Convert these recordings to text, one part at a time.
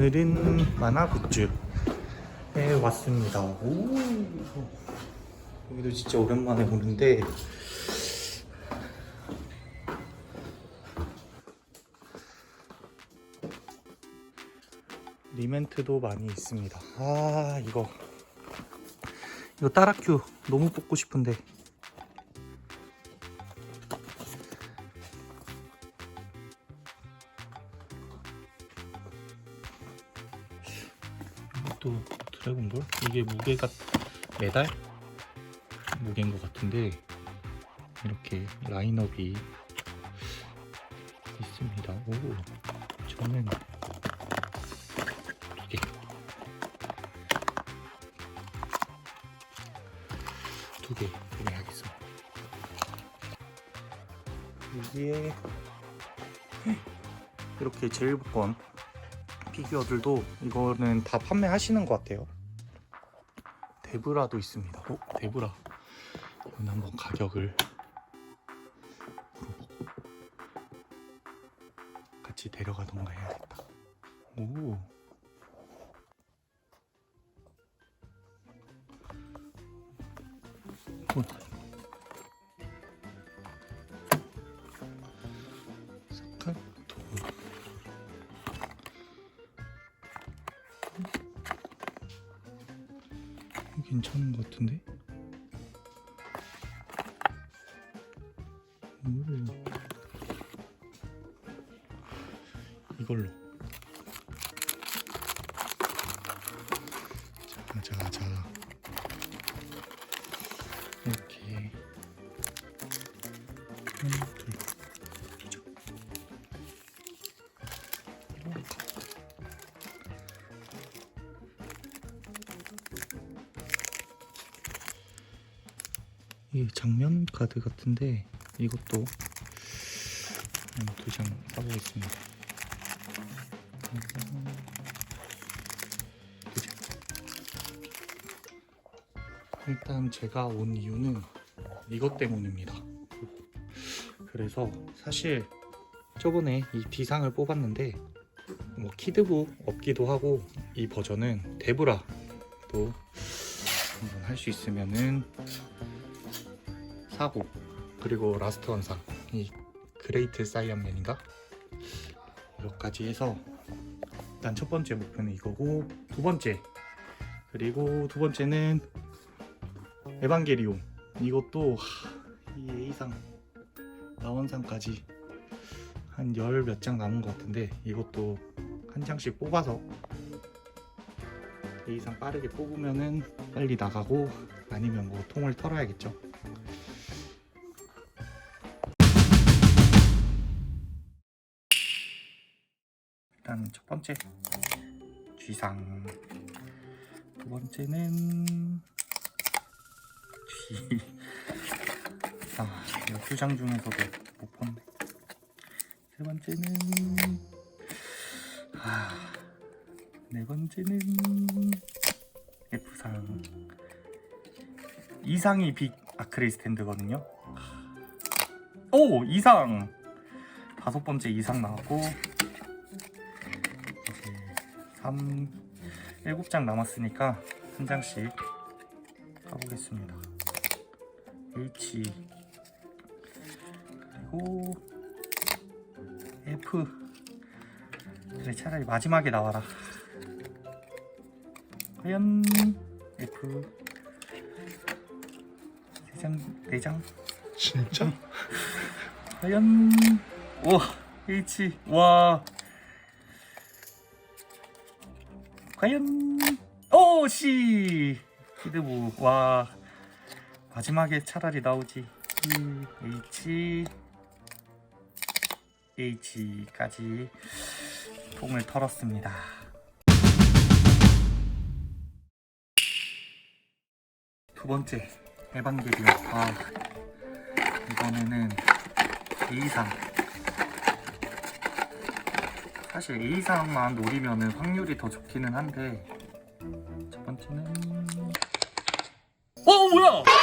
오늘은 만화 굿즈에 왔습니다. 오, 여기도 진짜 오랜만에 오는데 리멘트도 많이 있습니다. 아 이거 이거 따라큐 너무 뽑고 싶은데 이게 무게가 메달 무게인 것 같은데 이렇게 라인업이 있습니다. 오 저는 두 개. 두개 구매하겠습니다. 여기에 이렇게 제일복권 피규어들도 이거는 다 판매하시는 것 같아요. 데브라도 있습니다. 어, 데브라. 이건 한번 가격을 물어보고 같이 데려가던가 해야 이렇게 하나 둘 이렇게 이 장면 카드 같은데 이것도 두장 장. 일단 제가 온 이유는 이것 때문입니다. 그래서 사실 저번에 이 D상을 뽑았는데 뭐 키드북 없기도 하고 이 버전은 데브라도 한번 할 수 있으면은 사고 그리고 라스트 원상 이 그레이트 사이언맨인가 여기까지 해서 일단 첫 번째 목표는 이거고 두 번째 그리고 두 번째는 에반게리온 이것도 하, 이 A상 나원상까지 한 열 몇 장 남은 것 같은데 이것도 한 장씩 뽑아서 A상 빠르게 뽑으면은 빨리 나가고 아니면 뭐 통을 털어야겠죠. 일단 첫 번째 쥐상 두 번째는 쥐. 아, 12장 중에서도 못 봤네. 세 번째는 아, 네 번째는 F상 이상이 빅 아크릴 스탠드거든요. 오 이상 다섯 번째 이상 나왔고 이제 3 7장 남았으니까 한 장씩 가보겠습니다. H 그리고 F. 그래 차라리 마지막에 나와라. 과연 F. 세장 네장? 진짜? 과연? 와 H 와. 과연? 오 C 키드부 와 마지막에 차라리 나오지. 이 H H까지 통을 털었습니다. 두 번째 에반게리온 아 이번에는 A상. 사실 A상만 노리면은 확률이 더 좋기는 한데 첫 번째는 어 뭐야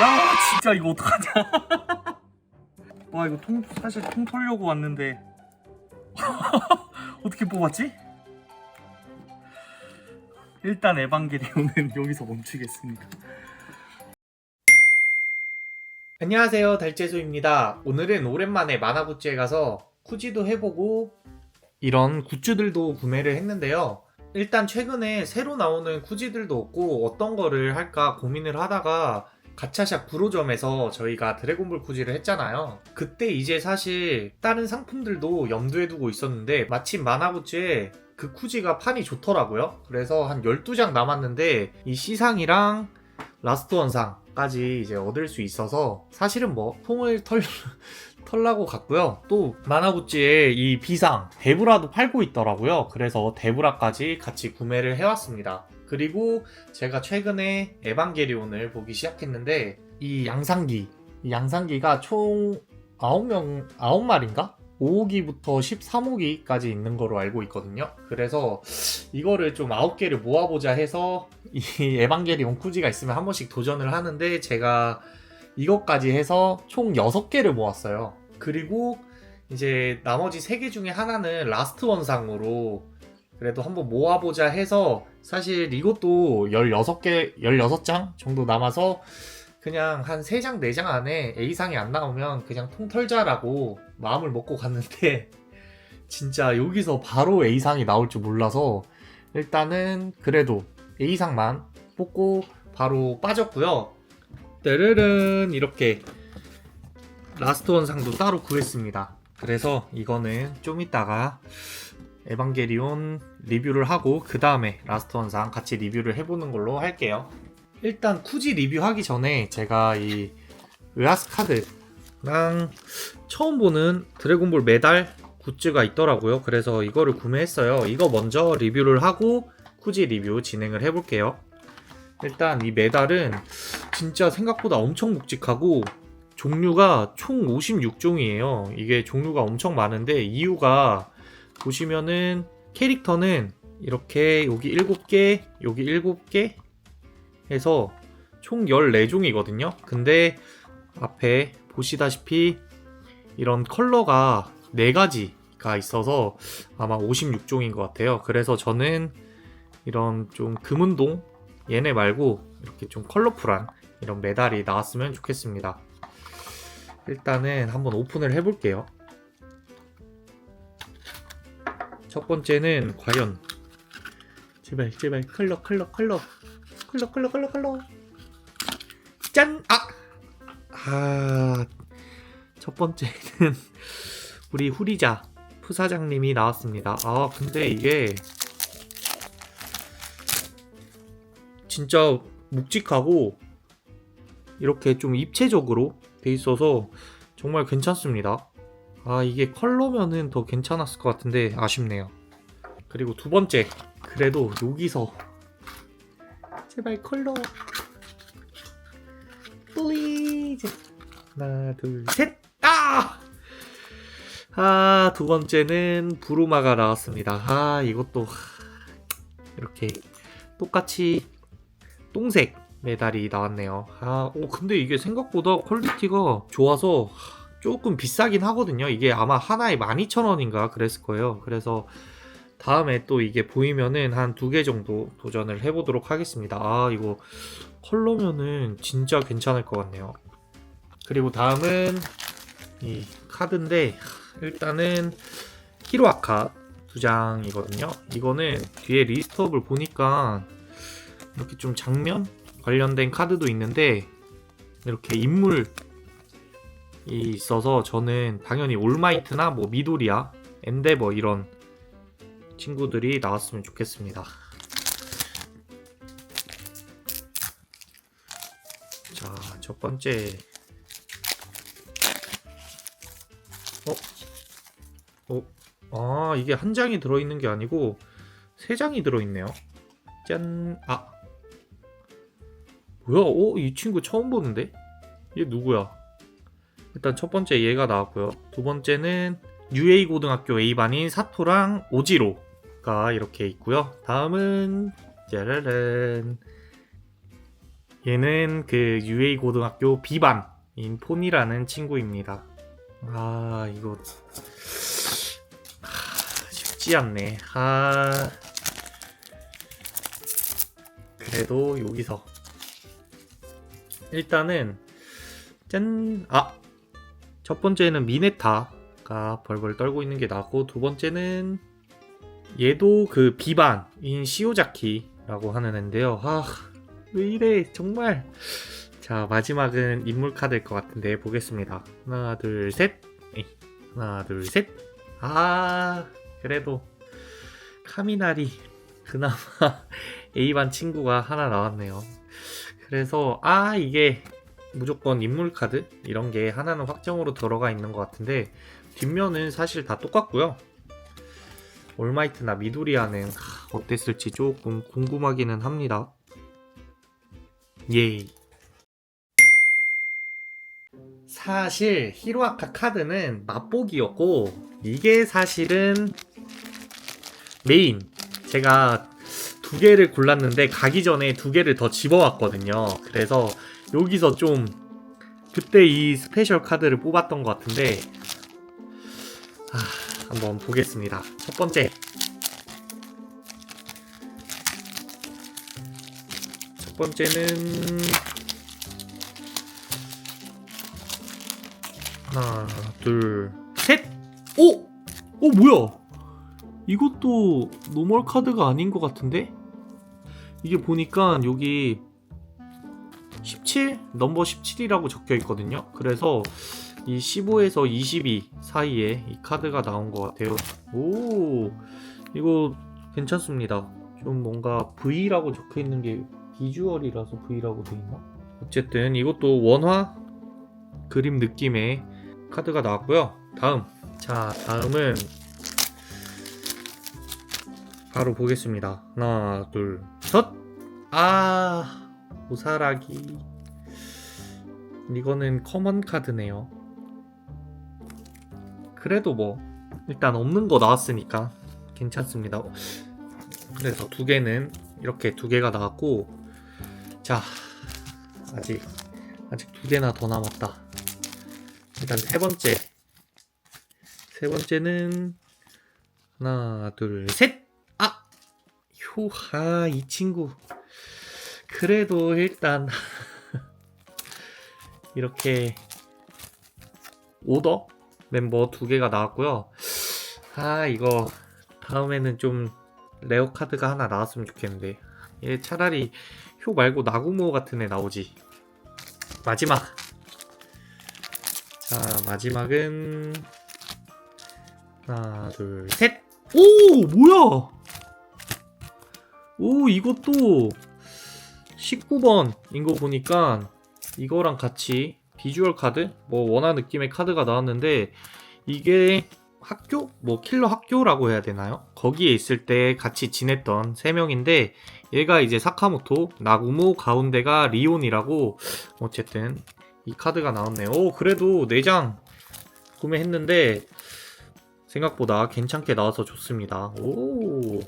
야 진짜 이거 어떡하냐 와 이거 통 사실 통 털려고 왔는데 어떻게 뽑았지? 일단 에반게리온은 여기서 멈추겠습니다. 안녕하세요 달재소입니다. 오늘은 오랜만에 만화굿즈에 가서 쿠지도 해보고 이런 굿즈들도 구매를 했는데요. 일단 최근에 새로 나오는 쿠지들도 없고 어떤 거를 할까 고민을 하다가 가차샵 구로점에서 저희가 드래곤볼 쿠지를 했잖아요. 그때 이제 사실 다른 상품들도 염두에 두고 있었는데 마침 만화굿즈에 그 쿠지가 판이 좋더라고요. 그래서 한 12장 남았는데 이 시상이랑 라스트 원상까지 이제 얻을 수 있어서 사실은 뭐 통을 털 털라고 갔고요. 또 만화굿즈에 이 비상 데브라도 팔고 있더라고요. 그래서 데브라까지 같이 구매를 해왔습니다. 그리고 제가 최근에 에반게리온을 보기 시작했는데 이 양상기 이 양상기가 총 9명 9마리인가? 5호기부터 13호기까지 있는 거로 알고 있거든요. 그래서 이거를 좀 9개를 모아보자 해서 이 에반게리온 쿠지가 있으면 한 번씩 도전을 하는데 제가 이것까지 해서 총 6개를 모았어요. 그리고 이제 나머지 3개 중에 하나는 라스트 원상으로 그래도 한번 모아보자 해서 사실 이것도 16개, 16장 정도 남아서 그냥 한 3장, 4장 안에 A상이 안 나오면 그냥 통 털자라고 마음을 먹고 갔는데 진짜 여기서 바로 A상이 나올 줄 몰라서 일단은 그래도 A상만 뽑고 바로 빠졌고요. 따르른 이렇게 라스트 원상도 따로 구했습니다. 그래서 이거는 좀 이따가 에반게리온 리뷰를 하고 그 다음에 라스트 원상 같이 리뷰를 해보는 걸로 할게요. 일단 쿠지 리뷰하기 전에 제가 이 의아스 카드랑 처음 보는 드래곤볼 메달 굿즈가 있더라고요. 그래서 이거를 구매했어요. 이거 먼저 리뷰를 하고 쿠지 리뷰 진행을 해볼게요. 일단 이 메달은 진짜 생각보다 엄청 묵직하고 종류가 총 56종이에요. 이게 종류가 엄청 많은데 이유가 보시면은 캐릭터는 이렇게 여기 7개, 여기 7개 해서 총 14종이거든요. 근데 앞에 보시다시피 이런 컬러가 4가지가 있어서 아마 56종인 것 같아요. 그래서 저는 이런 좀 금운동 얘네 말고 이렇게 좀 컬러풀한 이런 메달이 나왔으면 좋겠습니다. 일단은 한번 오픈을 해볼게요. 첫 번째는 과연 제발 제발 컬러 컬러 컬러 컬러 컬러 컬러 컬러 짠! 아! 아... 첫 번째는 우리 후리자 푸사장님이 나왔습니다. 아 근데 이게 진짜 묵직하고 이렇게 좀 입체적으로 돼 있어서 정말 괜찮습니다. 아 이게 컬러면은 더 괜찮았을 것 같은데 아쉽네요. 그리고 두 번째 그래도 여기서 제발 컬러 플리즈 하나 둘셋 아! 아, 두 번째는 부루마가 나왔습니다. 아, 이것도 이렇게 똑같이 똥색 메달이 나왔네요. 아, 오, 근데 이게 생각보다 퀄리티가 좋아서 조금 비싸긴 하거든요. 이게 아마 하나에 12,000원인가 그랬을 거예요. 그래서 다음에 또 이게 보이면은 한 두 개 정도 도전을 해보도록 하겠습니다. 아, 이거 컬러면은 진짜 괜찮을 것 같네요. 그리고 다음은 이 카드인데 일단은 히로아카 두 장이거든요. 이거는 뒤에 리스트업을 보니까 이렇게 좀 장면 관련된 카드도 있는데 이렇게 인물이 있어서 저는 당연히 올마이트나 뭐 미도리아, 엔데버 이런 친구들이 나왔으면 좋겠습니다. 자, 첫 번째 어? 아, 이게 한 장이 들어있는 게 아니고 세 장이 들어있네요. 짠. 아. 뭐야? 어? 이 친구 처음 보는데? 얘 누구야? 일단 첫 번째 얘가 나왔고요. 두 번째는 UA 고등학교 A반인 사토랑 오지로가 이렇게 있고요. 다음은 짜라란 얘는 그 UA 고등학교 B반인 폰이라는 친구입니다. 아 이거 하, 쉽지 않네. 아 그래도 여기서 일단은 짠! 아! 첫 번째는 미네타가 벌벌 떨고 있는 게 나고 두 번째는 얘도 그 비반인 시오자키라고 하는 앤데요. 아, 왜 이래? 정말. 자, 마지막은 인물 카드일 것 같은데 보겠습니다. 하나, 둘, 셋. 에이, 하나, 둘, 셋. 아, 그래도 카미나리 그나마 A반 친구가 하나 나왔네요. 그래서 아 이게 무조건 인물 카드 이런 게 하나는 확정으로 들어가 있는 것 같은데 뒷면은 사실 다 똑같고요. 올마이트나 미도리아는 하, 어땠을지 조금 궁금하기는 합니다. 예. 사실 히로아카 카드는 맛보기였고 이게 사실은 메인 제가 두 개를 골랐는데 가기 전에 두 개를 더 집어왔거든요. 그래서 여기서 좀 그때 이 스페셜 카드를 뽑았던 것 같은데 아, 한번 보겠습니다. 첫 번째 첫 번째는 하나 둘셋 오! 오 뭐야 이것도 노멀 카드가 아닌 것 같은데? 이게 보니까 여기 17? 넘버 17이라고 적혀 있거든요. 그래서 이 15에서 22 사이에 이 카드가 나온 것 같아요. 오, 이거 괜찮습니다. 좀 뭔가 V라고 적혀 있는 게 비주얼이라서 V라고 돼 있나? 어쨌든 이것도 원화 그림 느낌의 카드가 나왔고요. 다음. 자, 다음은 바로 보겠습니다. 하나, 둘, 셋! 아, 오사라기. 이거는 커먼 카드네요. 그래도 뭐, 일단 없는 거 나왔으니까 괜찮습니다. 그래서 두 개는 이렇게 두 개가 나왔고, 자, 아직, 아직 두 개나 더 남았다. 일단 세 번째. 세 번째는, 하나, 둘, 셋! 아! 효하, 이 친구. 그래도 일단, 이렇게, 오더 멤버 두 개가 나왔고요. 아, 이거, 다음에는 좀, 레어 카드가 하나 나왔으면 좋겠는데. 얘 차라리 효 말고 나구모 같은 애 나오지. 마지막. 자, 마지막은, 하나, 둘, 셋! 오! 뭐야! 오, 이것도 19번인 거 보니까 이거랑 같이 비주얼 카드? 뭐 원화 느낌의 카드가 나왔는데 이게 학교? 뭐 킬러 학교라고 해야 되나요? 거기에 있을 때 같이 지냈던 세 명인데 얘가 이제 사카모토, 나구모, 가운데가 리온이라고 어쨌든 이 카드가 나왔네요. 오, 그래도 4장 구매했는데 생각보다 괜찮게 나와서 좋습니다. 오.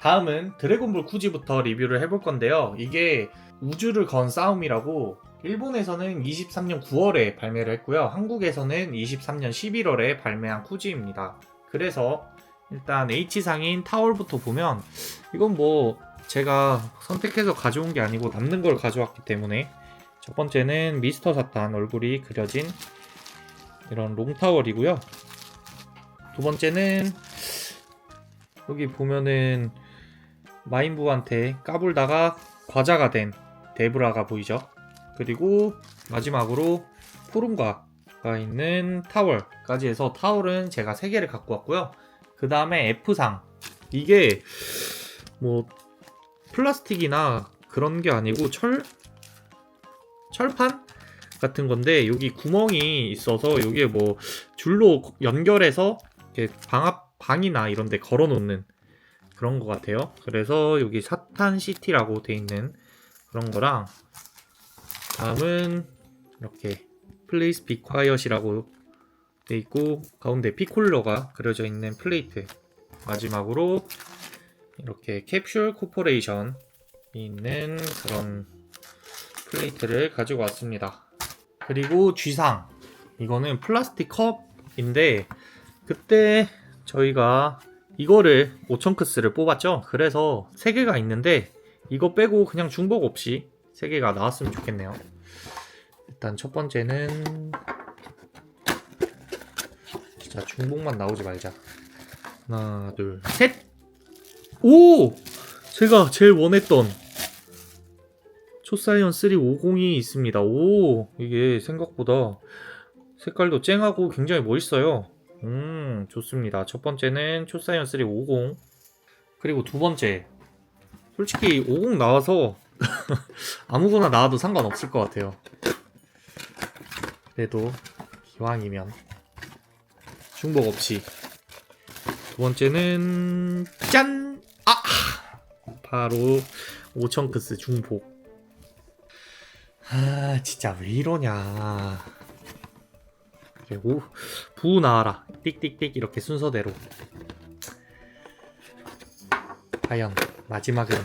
다음은 드래곤볼 쿠지부터 리뷰를 해볼 건데요. 이게 우주를 건 싸움이라고 일본에서는 23년 9월에 발매를 했고요. 한국에서는 23년 11월에 발매한 쿠지입니다. 그래서 일단 H상인 타월부터 보면 이건 뭐 제가 선택해서 가져온 게 아니고 남는 걸 가져왔기 때문에 첫 번째는 미스터 사탄 얼굴이 그려진 이런 롱타월이고요. 두 번째는 여기 보면은 마인부한테 까불다가 과자가 된 데브라가 보이죠. 그리고 마지막으로 푸른과가 있는 타월까지 해서 타월은 제가 3개를 갖고 왔고요. 그 다음에 F상 이게 뭐 플라스틱이나 그런 게 아니고 철 철판 같은 건데 여기 구멍이 있어서 여기에 뭐 줄로 연결해서 이렇게 방압 방이나 이런 데 걸어 놓는 그런 것 같아요. 그래서 여기 사탄 시티라고 돼 있는 그런 거랑 다음은 이렇게 플레이스 비콰이엇이라고 돼 있고 가운데 피콜러가 그려져 있는 플레이트 마지막으로 이렇게 캡슐 코퍼레이션이 있는 그런 플레이트를 가지고 왔습니다. 그리고 쥐상 이거는 플라스틱 컵인데 그때 저희가 이거를 오천크스를 뽑았죠. 그래서 3개가 있는데 이거 빼고 그냥 중복 없이 세 개가 나왔으면 좋겠네요. 일단 첫 번째는 진짜 중복만 나오지 말자. 하나, 둘, 셋. 오! 제가 제일 원했던 초사이언 3 50이 있습니다. 오, 이게 생각보다 색깔도 쨍하고 굉장히 멋있어요. 음, 좋습니다. 첫 번째는 초사이언 3 50. 그리고 두 번째. 솔직히 50 나와서 아무거나 나와도 상관없을 것 같아요. 그래도 기왕이면 중복 없이. 두 번째는 짠! 아! 바로 오천크스 중복. 아, 진짜 왜 이러냐. 오, 부 나와라. 띡띡띡 이렇게 순서대로. 과연 마지막은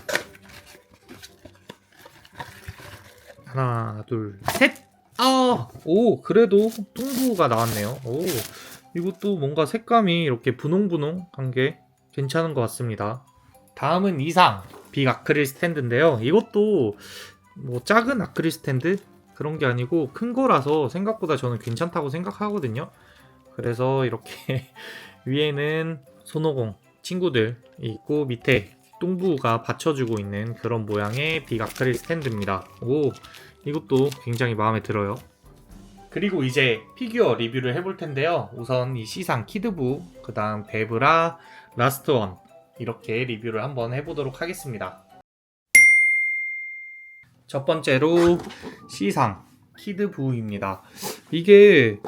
하나, 둘, 셋. 아, 오, 그래도 뚱부가 나왔네요. 오, 이것도 뭔가 색감이 이렇게 분홍분홍한 게 괜찮은 것 같습니다. 다음은 이상 빅 아크릴 스탠드인데요. 이것도 뭐 작은 아크릴 스탠드 그런 게 아니고 큰 거라서 생각보다 저는 괜찮다고 생각하거든요. 그래서 이렇게 위에는 손오공 친구들이 있고 밑에 뚱부가 받쳐주고 있는 그런 모양의 빅 아크릴 스탠드입니다. 오, 이것도 굉장히 마음에 들어요. 그리고 이제 피규어 리뷰를 해볼 텐데요. 우선 이 시상 키드부, 그 다음 베브라, 라스트원 이렇게 리뷰를 한번 해보도록 하겠습니다. 첫 번째로 시상 키드부입니다. 이게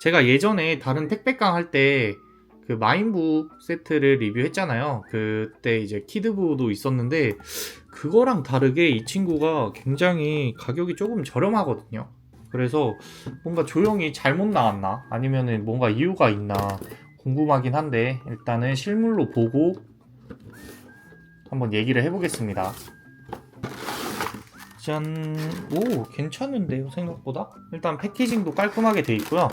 제가 예전에 다른 택배깡 할 때 그 마인부 세트를 리뷰했잖아요. 그때 이제 키드부도 있었는데 그거랑 다르게 이 친구가 굉장히 가격이 조금 저렴하거든요. 그래서 뭔가 조용히 잘못 나왔나 아니면은 뭔가 이유가 있나 궁금하긴 한데 일단은 실물로 보고 한번 얘기를 해보겠습니다. 짠, 오 괜찮은데요 생각보다? 일단 패키징도 깔끔하게 돼 있고요.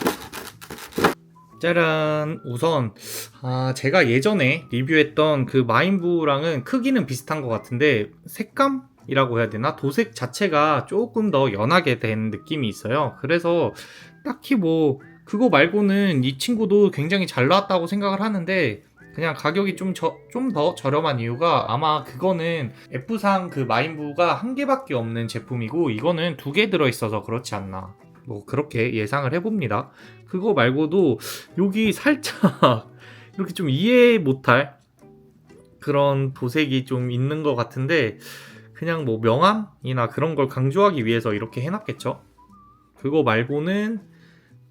짜란, 우선 아 제가 예전에 리뷰했던 그 마인부랑은 크기는 비슷한 것 같은데 색감 이라고 해야 되나? 도색 자체가 조금 더 연하게 된 느낌이 있어요. 그래서 딱히 뭐 그거 말고는 이 친구도 굉장히 잘 나왔다고 생각을 하는데 그냥 가격이 좀 좀 더 저렴한 이유가 아마 그거는 F상 그 마인부가 한 개밖에 없는 제품이고 이거는 두 개 들어있어서 그렇지 않나. 뭐 그렇게 예상을 해봅니다 그거 말고도 여기 살짝 이렇게 좀 이해 못할 그런 도색이 좀 있는 것 같은데 그냥 뭐 명암이나 그런 걸 강조하기 위해서 이렇게 해놨겠죠? 그거 말고는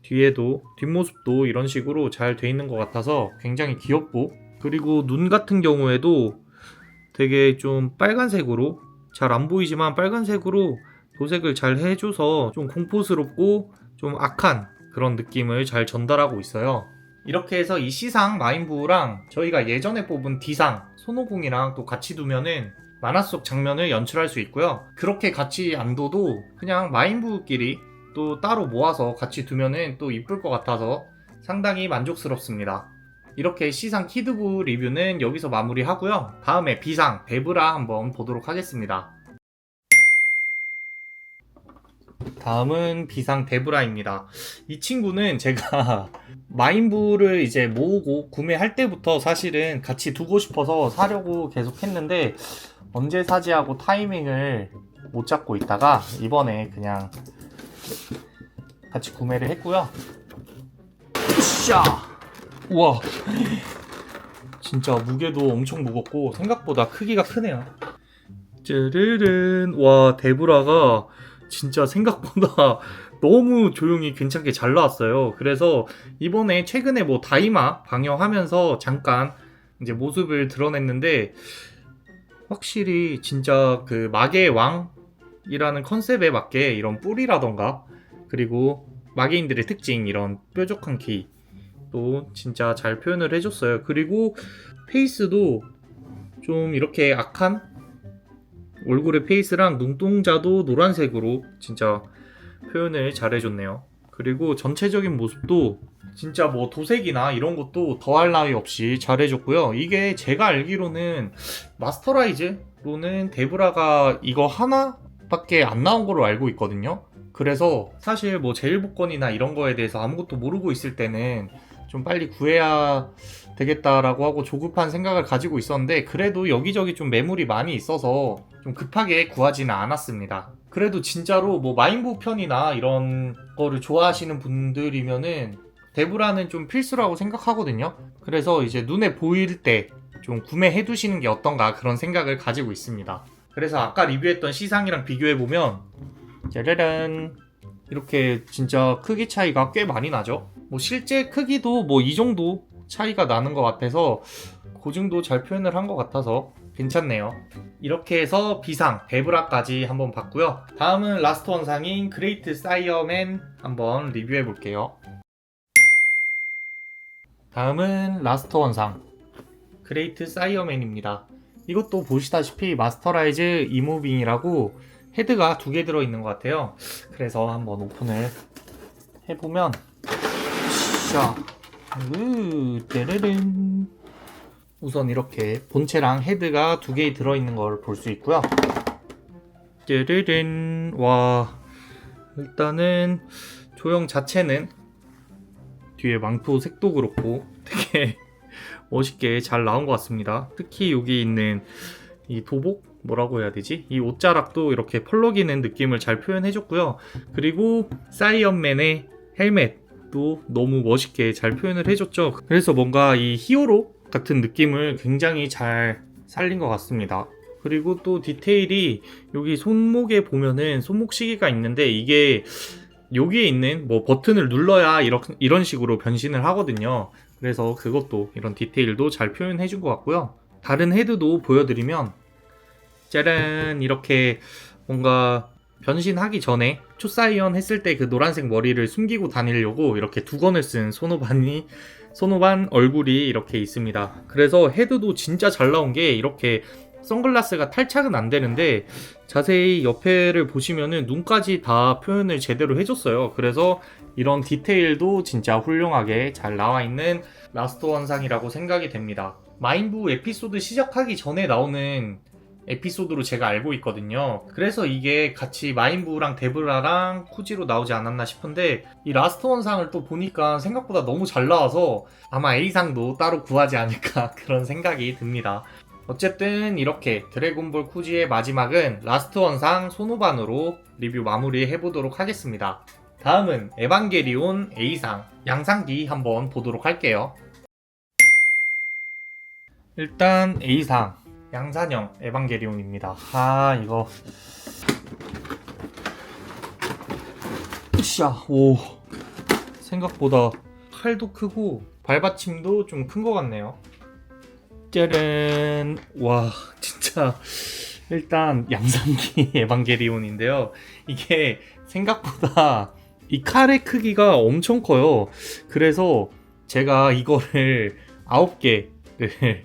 뒤에도 뒷모습도 이런 식으로 잘 돼 있는 것 같아서 굉장히 귀엽고 그리고 눈 같은 경우에도 되게 좀 빨간색으로 잘 안 보이지만 빨간색으로 도색을 잘 해줘서 좀 공포스럽고 좀 악한 그런 느낌을 잘 전달하고 있어요. 이렇게 해서 이 C상 마인부랑 저희가 예전에 뽑은 D상 손오공이랑 또 같이 두면은 만화 속 장면을 연출할 수 있고요. 그렇게 같이 안 둬도 그냥 마인부끼리 또 따로 모아서 같이 두면은 또 이쁠 것 같아서 상당히 만족스럽습니다. 이렇게 C상 키드부 리뷰는 여기서 마무리하고요. 다음에 B상 베브라 한번 보도록 하겠습니다. 다음은 B상 데브라입니다. 이 친구는 제가 마인부를 이제 모으고 구매할 때부터 사실은 같이 두고 싶어서 사려고 계속 했는데 언제 사지 하고 타이밍을 못 잡고 있다가 이번에 그냥 같이 구매를 했고요. 으쌰! 우와! 진짜 무게도 엄청 무겁고 생각보다 크기가 크네요. 쯔르른 와 데브라가 진짜 생각보다 너무 조용히 괜찮게 잘 나왔어요. 그래서 이번에 최근에 뭐 다이마 방영하면서 잠깐 이제 모습을 드러냈는데 확실히 진짜 그 마계의 왕이라는 컨셉에 맞게 이런 뿔이라던가 그리고 마계인들의 특징 이런 뾰족한 키 또 진짜 잘 표현을 해줬어요. 그리고 페이스도 좀 이렇게 악한 얼굴의 페이스랑 눈동자도 노란색으로 진짜 표현을 잘 해줬네요. 그리고 전체적인 모습도 진짜 뭐 도색이나 이런 것도 더할 나위 없이 잘 해줬고요. 이게 제가 알기로는 마스터라이즈로 기억으로는 데브라가 이거 하나밖에 안 나온 걸로 알고 있거든요. 그래서 사실 뭐 제일 복권이나 이런 거에 대해서 아무것도 모르고 있을 때는 좀 빨리 구해야 되겠다라고 하고 조급한 생각을 가지고 있었는데 그래도 여기저기 좀 매물이 많이 있어서 좀 급하게 구하지는 않았습니다. 그래도 진짜로 뭐 마인부 편이나 이런 거를 좋아하시는 분들이면은 데브라는 좀 필수라고 생각하거든요. 그래서 이제 눈에 보일 때 좀 구매해 두시는 게 어떤가 그런 생각을 가지고 있습니다. 그래서 아까 리뷰했던 시상이랑 비교해 보면 짜라란 이렇게 진짜 크기 차이가 꽤 많이 나죠. 뭐 실제 크기도 뭐 이 정도 차이가 나는 것 같아서 고증도 잘 표현을 한 것 같아서 괜찮네요. 이렇게 해서 비상 데브라까지 한번 봤고요. 다음은 라스트 원상인 그레이트 사이어맨 한번 리뷰해 볼게요. 다음은 라스트 원상 그레이트 사이어맨입니다. 이것도 보시다시피 마스터라이즈 이무빙이라고 헤드가 두 개 들어있는 것 같아요. 그래서 한번 오픈을 해보면 샤 으, 떼르른 우선 이렇게 본체랑 헤드가 두 개 들어있는 걸 볼 수 있고요. 떼르른 와 일단은 조형 자체는 뒤에 망토 색도 그렇고 되게 멋있게 잘 나온 것 같습니다. 특히 여기 있는 이 도복 뭐라고 해야 되지? 이 옷자락도 이렇게 펄럭이는 느낌을 잘 표현해줬고요. 그리고 사이언맨의 헬멧도 너무 멋있게 잘 표현을 해줬죠. 그래서 뭔가 이 히어로 같은 느낌을 굉장히 잘 살린 것 같습니다. 그리고 또 디테일이 여기 손목에 보면은 손목 시계가 있는데 이게 여기에 있는 뭐 버튼을 눌러야 이런, 이런 식으로 변신을 하거든요. 그래서 그것도 이런 디테일도 잘 표현해 준 것 같고요. 다른 헤드도 보여드리면 짜란 이렇게 뭔가 변신하기 전에 초사이언 했을 때 그 노란색 머리를 숨기고 다니려고 이렇게 두건을 쓴 소노반이 소노반 얼굴이 이렇게 있습니다. 그래서 헤드도 진짜 잘 나온 게 이렇게 선글라스가 탈착은 안 되는데 자세히 옆에를 보시면은 눈까지 다 표현을 제대로 해줬어요. 그래서 이런 디테일도 진짜 훌륭하게 잘 나와 있는 라스트 원상이라고 생각이 됩니다. 마인부 에피소드 시작하기 전에 나오는 에피소드로 제가 알고 있거든요. 그래서 이게 같이 마인부랑 데브라랑 쿠지로 나오지 않았나 싶은데 이 라스트 원상을 또 보니까 생각보다 너무 잘 나와서 아마 A상도 따로 구하지 않을까 그런 생각이 듭니다. 어쨌든 이렇게 드래곤볼 쿠지의 마지막은 라스트 원상 소노반으로 리뷰 마무리 해보도록 하겠습니다. 다음은 에반게리온 A상 양상기 한번 보도록 할게요. 일단 A상 양산형 에반게리온입니다. 아 이거 으쌰 오 생각보다 칼도 크고 발받침도 좀 큰 것 같네요. 짜란 와 진짜 일단 양상기 에반게리온인데요. 이게 생각보다 이 칼의 크기가 엄청 커요. 그래서 제가 이거를 9개를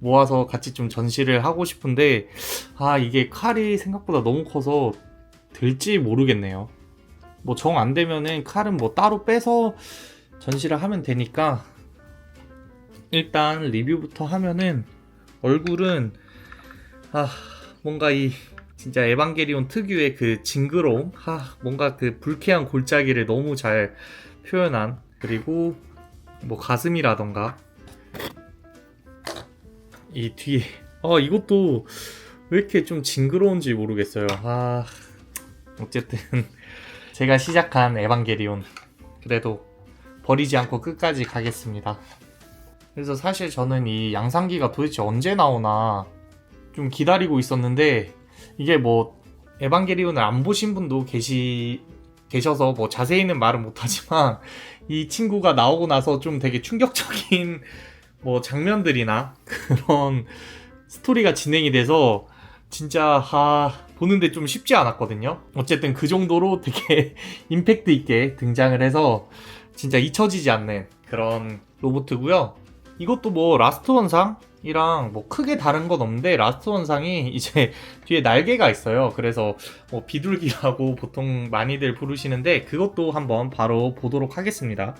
모아서 같이 좀 전시를 하고 싶은데 아 이게 칼이 생각보다 너무 커서 될지 모르겠네요. 뭐 정 안 되면은 칼은 뭐 따로 빼서 전시를 하면 되니까 일단 리뷰부터 하면은 얼굴은 아 뭔가 이 진짜 에반게리온 특유의 그 징그러움 아 뭔가 그 불쾌한 골짜기를 너무 잘 표현한 그리고 뭐 가슴이라던가 이 뒤에 아 이것도 왜 이렇게 좀 징그러운지 모르겠어요. 아 어쨌든 제가 시작한 에반게리온 그래도 버리지 않고 끝까지 가겠습니다. 그래서 사실 저는 이 양상기가 도대체 언제 나오나 좀 기다리고 있었는데 이게 뭐 에반게리온을 안 보신 분도 계시 계셔서 뭐 자세히는 말은 못하지만 이 친구가 나오고 나서 좀 되게 충격적인 뭐 장면들이나 그런 스토리가 진행이 돼서 진짜 하 보는데 좀 쉽지 않았거든요. 어쨌든 그 정도로 되게 임팩트 있게 등장을 해서 진짜 잊혀지지 않는 그런 로보트고요. 이것도 뭐 라스트 원상이랑 뭐 크게 다른 건 없는데 라스트 원상이 이제 뒤에 날개가 있어요. 그래서 뭐 비둘기라고 보통 많이들 부르시는데 그것도 한번 바로 보도록 하겠습니다.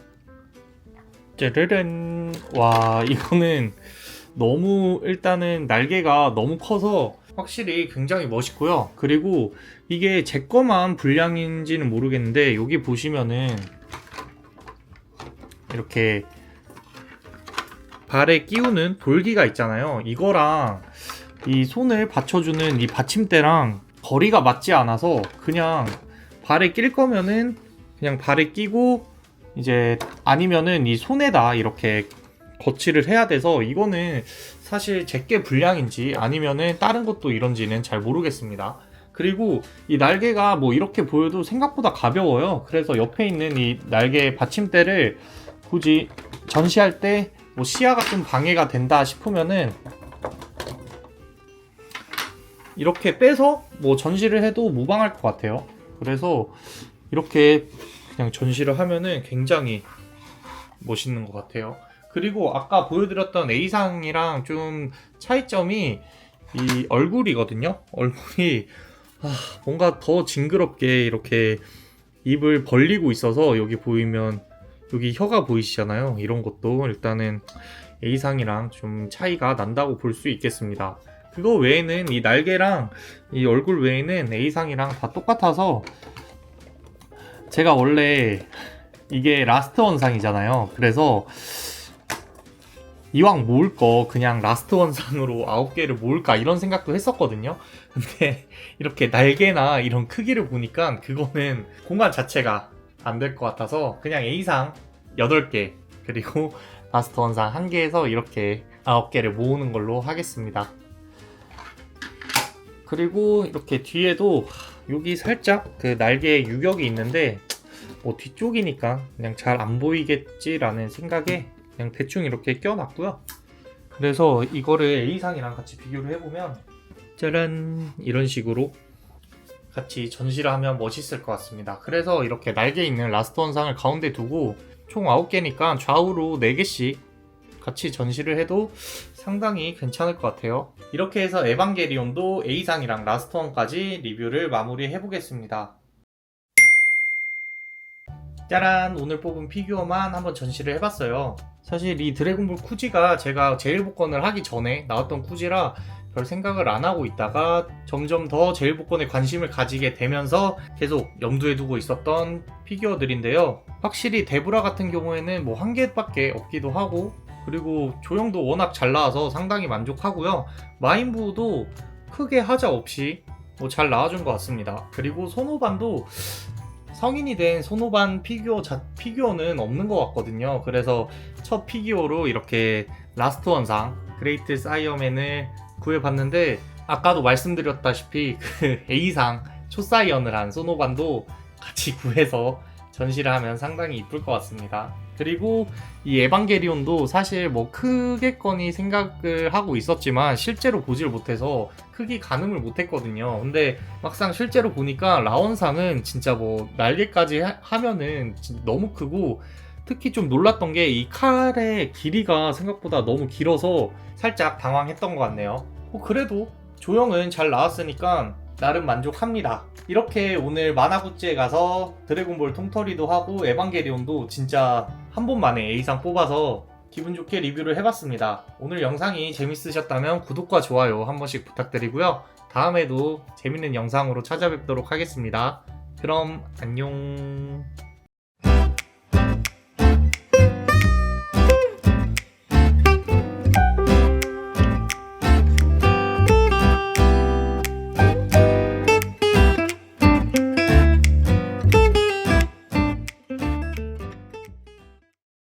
짜르른 와 이거는 너무 일단은 날개가 너무 커서 확실히 굉장히 멋있고요. 그리고 이게 제 거만 불량인지는 모르겠는데 여기 보시면은 이렇게 발에 끼우는 돌기가 있잖아요. 이거랑 이 손을 받쳐주는 이 받침대랑 거리가 맞지 않아서 그냥 발에 낄 거면은 그냥 발에 끼고 이제 아니면은 이 손에다 이렇게 거치를 해야 돼서 이거는 사실 제게 불량인지 아니면은 다른 것도 이런지는 잘 모르겠습니다. 그리고 이 날개가 뭐 이렇게 보여도 생각보다 가벼워요. 그래서 옆에 있는 이 날개 받침대를 굳이 전시할 때 뭐 시야가 좀 방해가 된다 싶으면은 이렇게 빼서 뭐 전시를 해도 무방할 것 같아요. 그래서 이렇게 그냥 전시를 하면은 굉장히 멋있는 것 같아요. 그리고 아까 보여드렸던 A상이랑 좀 차이점이 이 얼굴이거든요. 얼굴이 아, 뭔가 더 징그럽게 이렇게 입을 벌리고 있어서 여기 보이면 여기 혀가 보이시잖아요. 이런 것도 일단은 A상이랑 좀 차이가 난다고 볼 수 있겠습니다. 그거 외에는 이 날개랑 이 얼굴 외에는 A상이랑 다 똑같아서 제가 원래 이게 라스트 원상이잖아요. 그래서 이왕 모을 거 그냥 라스트 원상으로 9개를 모을까 이런 생각도 했었거든요. 근데 이렇게 날개나 이런 크기를 보니까 그거는 공간 자체가 안 될 것 같아서 그냥 A상 8개 그리고 라스트 원상 1개에서 이렇게 9개를 모으는 걸로 하겠습니다. 그리고 이렇게 뒤에도 여기 살짝 그 날개 유격이 있는데 뭐 뒤쪽이니까 그냥 잘 안 보이겠지라는 생각에 그냥 대충 이렇게 껴놨고요. 그래서 이거를 A상이랑 같이 비교를 해보면 짜란 이런 식으로 같이 전시를 하면 멋있을 것 같습니다. 그래서 이렇게 날개 있는 라스트 원상을 가운데 두고 총 9개니까 좌우로 4개씩 같이 전시를 해도 상당히 괜찮을 것 같아요. 이렇게 해서 에반게리온도 A상이랑 라스트 원까지 리뷰를 마무리해 보겠습니다. 짜란 오늘 뽑은 피규어만 한번 전시를 해봤어요. 사실 이 드래곤볼 쿠지가 제가 제일 복권을 하기 전에 나왔던 쿠지라 별 생각을 안 하고 있다가 점점 더 제일 복권에 관심을 가지게 되면서 계속 염두에 두고 있었던 피규어들인데요. 확실히 데브라 같은 경우에는 뭐 한 개밖에 없기도 하고 그리고 조형도 워낙 잘 나와서 상당히 만족하고요. 마인부도 크게 하자 없이 뭐 잘 나와준 것 같습니다. 그리고 소노반도 성인이 된 소노반 피규어 자, 피규어는 없는 것 같거든요. 그래서 첫 피규어로 이렇게 라스트 원상 그레이트 사이어맨을 구해봤는데 아까도 말씀드렸다시피 그 A상 초사이언을 한 소노반도 같이 구해서 전시를 하면 상당히 이쁠 것 같습니다. 그리고 이 에반게리온도 사실 뭐 크게건이 생각을 하고 있었지만 실제로 보질 못해서 크기 가늠을 못했거든요. 근데 막상 실제로 보니까 라원상은 진짜 뭐 날개까지 하- 하면은 너무 크고 특히 좀 놀랐던 게 이 칼의 길이가 생각보다 너무 길어서 살짝 당황했던 것 같네요. 뭐 그래도 조형은 잘 나왔으니까 나름 만족합니다. 이렇게 오늘 만화굿즈에 가서 드래곤볼 통털이도 하고 에반게리온도 진짜 한 번 만에 A상 뽑아서 기분 좋게 리뷰를 해봤습니다. 오늘 영상이 재밌으셨다면 구독과 좋아요 한 번씩 부탁드리고요. 다음에도 재밌는 영상으로 찾아뵙도록 하겠습니다. 그럼 안녕.